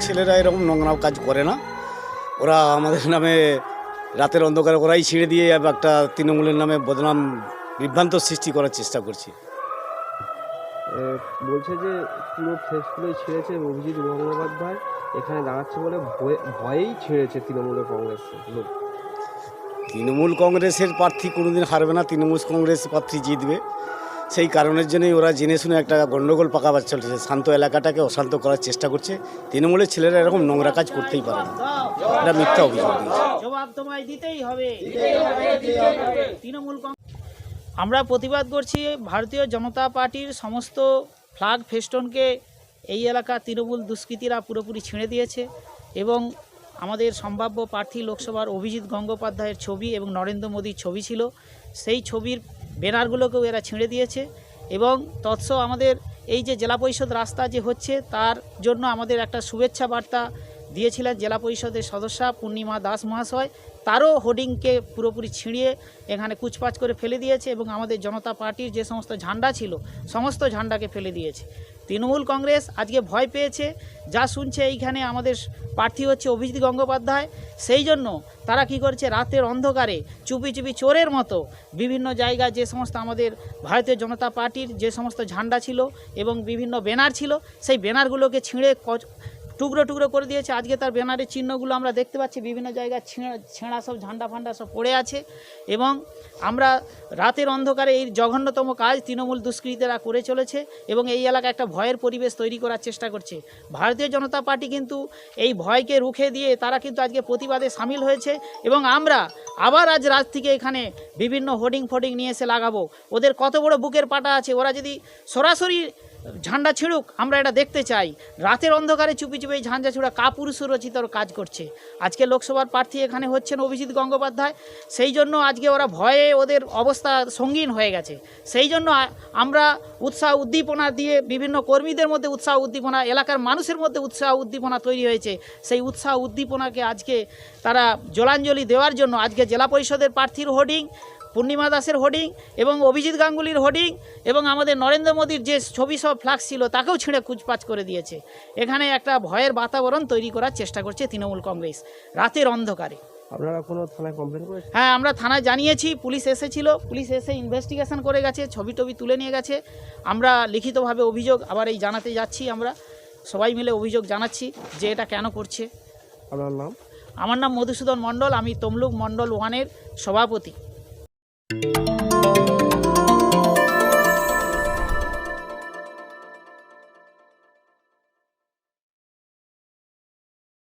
ছেলেরা এরকম নোংরা কাজ করে না। ওরা আমাদের নামে রাতের অন্ধকারে ওরাই ছিঁড়ে দিয়ে একটা তৃণমূলের নামে বদনাম বিভ্রান্ত সৃষ্টি করার চেষ্টা করছে। বলছে যে পুরো ফেসগুলোই ছেড়েছে অভিজিৎ গঙ্গোপাধ্যায়। এখানে দাঁড়াচ্ছে বলে ভয়ে- ভয়েই ছেড়েছে তৃণমূলের কংগ্রেস লোক। তৃণমূল কংগ্রেসের প্রার্থী কোনোদিন হারবে না তৃণমূল কংগ্রেস প্রার্থী জিতবে। সেই কারণের জন্যই ওরা জেনে শুনে একটা গণ্ডগোল পাকাবার চলছে। শান্ত এলাকাটাকে অশান্ত করার চেষ্টা করছে। তৃণমূলের ছেলেরা এরকম নোংরা কাজ করতেই পারে না। এটা মিথ্যা অভিযোগ। আমরা প্রতিবাদ করছি ভারতীয় জনতা পার্টির সমস্ত ফ্ল্যাগ ফেস্টনকে। এই এলাকা তৃণমূল দুষ্কৃতীরা পুরোপুরি ছিঁড়ে দিয়েছে এবং আমাদের সম্ভাব্য প্রার্থী লোকসভার অভিজিৎ গঙ্গোপাধ্যায়ের ছবি এবং নরেন্দ্র মোদীর ছবি ছিল। সেই ছবির ব্যানারগুলোকেও এরা ছিঁড়ে দিয়েছে এবং তৎস আমাদের এই যে জেলা পরিষদ রাস্তা যে হচ্ছে, তার জন্য আমাদের একটা শুভেচ্ছা বার্তা দিয়েছিলেন জেলা পরিষদের সদস্যা পূর্ণিমা দাস মহাশয়। তারও হোর্ডিংকে পুরোপুরি ছিঁড়িয়ে এখানে কুচপাচ করে ফেলে দিয়েছে এবং আমাদের জনতা পার্টির যে সমস্ত ঝান্ডা ছিল, সমস্ত ঝান্ডাকে ফেলে দিয়েছে। তৃণমূল কংগ্রেস আজকে ভয় পেয়েছে, যা শুনছে এইখানে আমাদের প্রার্থী হচ্ছে অভিজিৎ গঙ্গোপাধ্যায়। সেই জন্য তারা কি করছে, রাতের অন্ধকারে চুপি চুপি চোরের মতো বিভিন্ন জায়গা যে সমস্ত আমাদের ভারতীয় জনতা পার্টির যে সমস্ত ঝান্ডা ছিল এবং বিভিন্ন ব্যানার ছিল, সেই ব্যানারগুলোকে ছিঁড়ে টুকরো টুকরো করে দিয়েছে। আজকে তার ব্যানারের চিহ্নগুলো আমরা দেখতে পাচ্ছি। বিভিন্ন জায়গায় ছেঁড়া ছেঁড়া সব, ঝান্ডা ফান্ডা সব পড়ে আছে এবং আমরা রাতের অন্ধকারে এই জঘন্যতম কাজ তৃণমূল দুষ্কৃতীরা করে চলেছে এবং এই এলাকায় একটা ভয়ের পরিবেশ তৈরি করার চেষ্টা করছে। ভারতীয় জনতা পার্টি কিন্তু এই ভয়কে রুখে দিয়ে তারা কিন্তু আজকে প্রতিবাদে সামিল হয়েছে এবং আমরা আবার আজ রাত থেকে এখানে বিভিন্ন হোর্ডিং ফোর্ডিং নিয়ে এসে লাগাবো। ওদের কত বড় বুকের পাটা আছে? ওরা যদি সরাসরি ঝান্ডা ছিঁড়ুক, আমরা এটা দেখতে চাই। রাতের অন্ধকারে চুপি চুপি এই ঝান্ডা ছিঁড়া কাপুরুষ রচিত কাজ করছে। আজকে লোকসভার প্রার্থী এখানে হচ্ছেন অভিজিৎ গঙ্গোপাধ্যায়। সেই জন্য আজকে ওরা ভয়ে ওদের অবস্থা সঙ্গীন হয়ে গেছে। সেই জন্য আমরা উৎসাহ উদ্দীপনা দিয়ে বিভিন্ন কর্মীদের মধ্যে উৎসাহ উদ্দীপনা, এলাকার মানুষের মধ্যে উৎসাহ উদ্দীপনা তৈরি হয়েছে। সেই উৎসাহ উদ্দীপনাকে আজকে তারা জলাঞ্জলি দেওয়ার জন্য আজকে জেলা পরিষদের প্রার্থীর হোর্ডিং পূর্ণিমা দাসের হোর্ডিং এবং অভিজিৎ গাঙ্গুলির হোর্ডিং এবং আমাদের নরেন্দ্র মোদীর যে ছবি সব ফ্লাক্স ছিল তাকেও ছিঁড়ে কুচপাচ করে দিয়েছে। এখানে একটা ভয়ের বাতাবরণ তৈরি করার চেষ্টা করছে তৃণমূল কংগ্রেস রাতের অন্ধকারে। আপনারা কোনো থানায় কমপ্লেন করেছেন? হ্যাঁ আমরা থানায় জানিয়েছি পুলিশ এসেছিল পুলিশ এসে ইনভেস্টিগেশন করে গেছে ছবি টবি তুলে নিয়ে গেছে। আমরা লিখিতভাবে অভিযোগ আবার এই জানাতে যাচ্ছি আমরা। সবাই মিলে অভিযোগ জানাচ্ছি যে এটা কেন করছে। আপনার নাম? আমার নাম মধুসূদন মণ্ডল আমি তমলুক মণ্ডল ওয়ানের সভাপতি। Thank you.